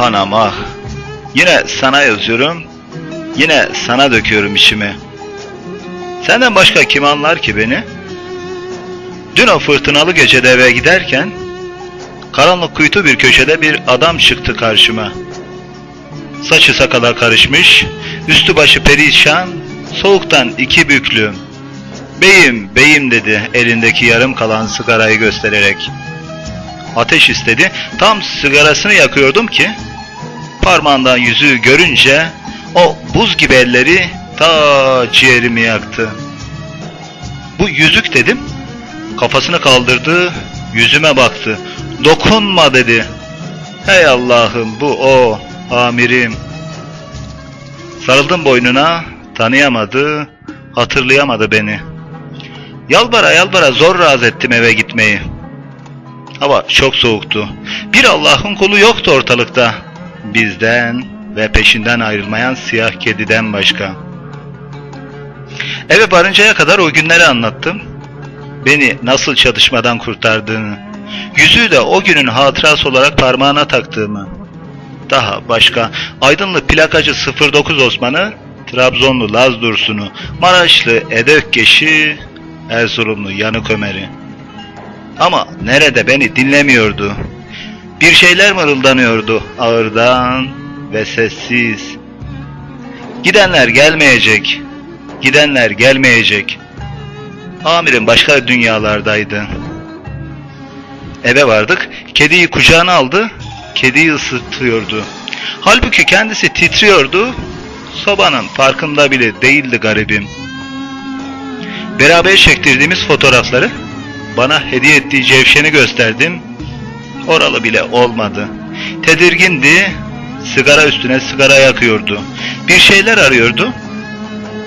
anam ah. Yine sana yazıyorum. Yine sana döküyorum içimi. Senden başka kim anlar ki beni? Dün o fırtınalı gecede eve giderken karanlık kuytu bir köşede bir adam çıktı karşıma. Saçı sakala karışmış, üstü başı perişan, soğuktan iki büklüm. Beyim, beyim dedi elindeki yarım kalan sigarayı göstererek. Ateş istedi, tam sigarasını yakıyordum ki, parmağından yüzüğü görünce o buz gibi elleri ta ciğerimi yaktı. Bu yüzük dedim, kafasını kaldırdı, yüzüme baktı. Dokunma dedi. Hey Allah'ım bu o, amirim. Sarıldım boynuna, tanıyamadı, hatırlayamadı beni. Yalbara yalbara zor razı ettim eve gitmeyi. Hava çok soğuktu. Bir Allah'ın kulu yoktu ortalıkta. Bizden ve peşinden ayrılmayan siyah kediden başka. Eve varıncaya kadar o günleri anlattım. Beni nasıl çatışmadan kurtardığını, yüzüğü de o günün hatırası olarak parmağına taktığımı, daha başka Aydınlı plakacı 09 Osman'ı, Trabzonlu Laz Dursun'u, Maraşlı Edökkeş'i, Erzurumlu Yanık Ömer'i. Ama nerede beni dinlemiyordu. Bir şeyler mırıldanıyordu ağırdan ve sessiz. Gidenler gelmeyecek. Gidenler gelmeyecek. Amirim başka dünyalardaydı. Eve vardık. Kediyi kucağına aldı. Kediyi ısıtıyordu. Halbuki kendisi titriyordu. Sobanın farkında bile değildi garibim. Beraber çektirdiğimiz fotoğrafları bana hediye ettiği cevşeni gösterdim. Oralı bile olmadı. Tedirgindi. Sigara üstüne sigara yakıyordu. Bir şeyler arıyordu.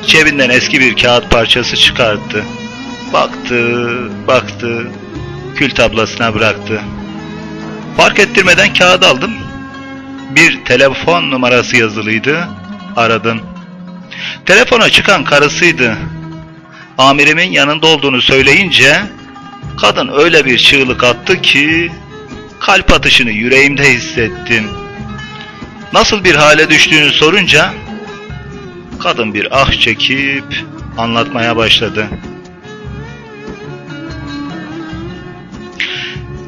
Cebinden eski bir kağıt parçası çıkarttı. Baktı, baktı. Kül tablasına bıraktı. Fark ettirmeden kağıt aldım. Bir telefon numarası yazılıydı. Aradım. Telefona çıkan karısıydı. Amirimin yanında olduğunu söyleyince kadın öyle bir çığlık attı ki kalp atışını yüreğimde hissettim. Nasıl bir hale düştüğünü sorunca kadın bir ah çekip anlatmaya başladı.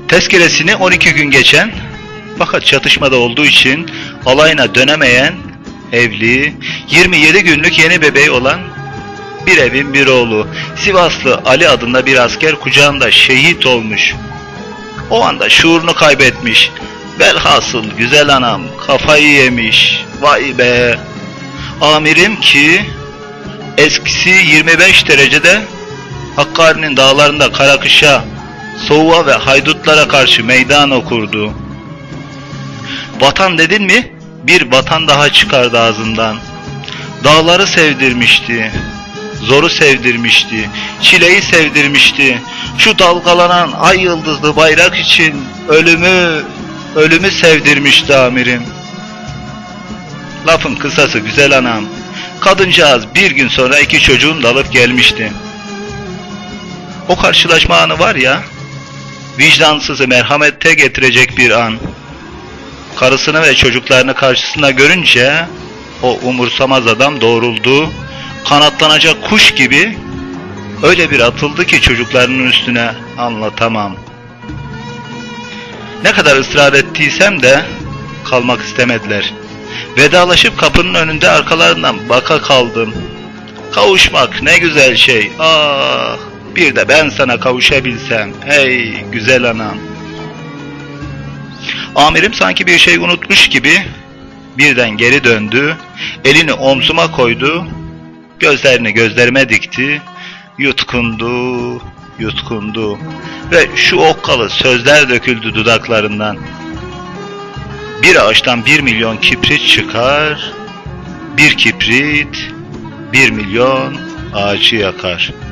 Tezkeresini 12 gün geçen fakat çatışmada olduğu için alayına dönemeyen evli 27 günlük yeni bebeği olan bir evin bir oğlu Sivaslı Ali adında bir asker kucağında şehit olmuş. O anda şuurunu kaybetmiş. Velhasıl güzel anam kafayı yemiş. Vay be. Amirim ki eskisi 25 derecede Hakkari'nin dağlarında karakışa, soğuğa ve haydutlara karşı meydan okurdu. Vatan dedin mi bir vatan daha çıkardı ağzından. Dağları sevdirmişti, zoru sevdirmişti, çileyi sevdirmişti. Şu dalgalanan ay yıldızlı bayrak için ölümü, ölümü sevdirmişti amirim. Lafın kısası güzel anam. Kadıncağız bir gün sonra iki çocuğunu da alıp gelmişti. O karşılaşma anı var ya, vicdansızı merhamette getirecek bir an. Karısını ve çocuklarını karşısına görünce o umursamaz adam doğruldu, kanatlanacak kuş gibi öyle bir atıldı ki çocuklarının üstüne anlatamam. Ne kadar ısrar ettiysem de kalmak istemediler. Vedalaşıp kapının önünde arkalarından baka kaldım. Kavuşmak ne güzel şey. Ah, bir de ben sana kavuşabilsem. Hey güzel anam. Amirim sanki bir şey unutmuş gibi birden geri döndü, elini omzuma koydu, gözlerini gözlerime dikti, yutkundu, yutkundu ve şu okkalı sözler döküldü dudaklarından. Bir ağaçtan bir milyon kibrit çıkar, bir kibrit bir milyon ağacı yakar.''